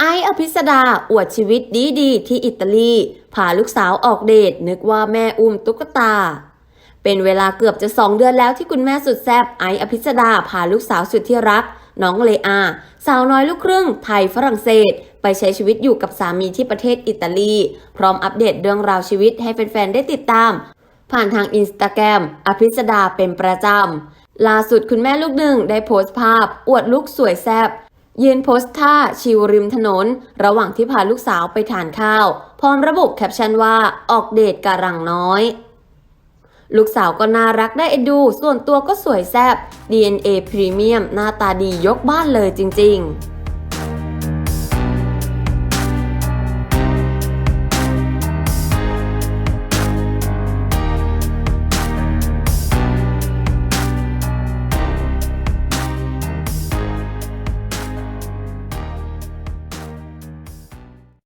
ไออภิสดาอวดชีวิตดีๆ ที่อิตาลีพาลูกสาวออกเดทนึกว่าแม่อุ้มตุ๊กตา เป็นเวลาเกือบจะ2เดือนแล้วที่คุณแม่สุดแซ่บไออภิสดาพาลูกสาวสุดที่รัก น้องเลอา สาวน้อยลูกครึ่ง ไทยฝรั่งเศส ไปใช้ชีวิตอยู่กับสามีที่ประเทศอิตาลี พร้อมอัปเดตเรื่องราวชีวิตให้แฟนๆได้ติดตาม ผ่านทางอินสตาแกรมอภิสดาเป็นประจำล่าสุดคุณแม่ลูกหนึ่งได้โพสต์ภาพ อวดลุกสวยแซบ ยืนโพสท่าชิวริมถนน ระหว่างที่พาลูกสาวไปทานข้าว พร้อมระบุแคปชั่นว่าออกเดทกะรังน้อย ลูกสาวก็น่ารักได้เอ็นดู ส่วนตัวก็สวยแซบ DNA พรีเมียมหน้าตาดียกบ้านเลยจริง ๆ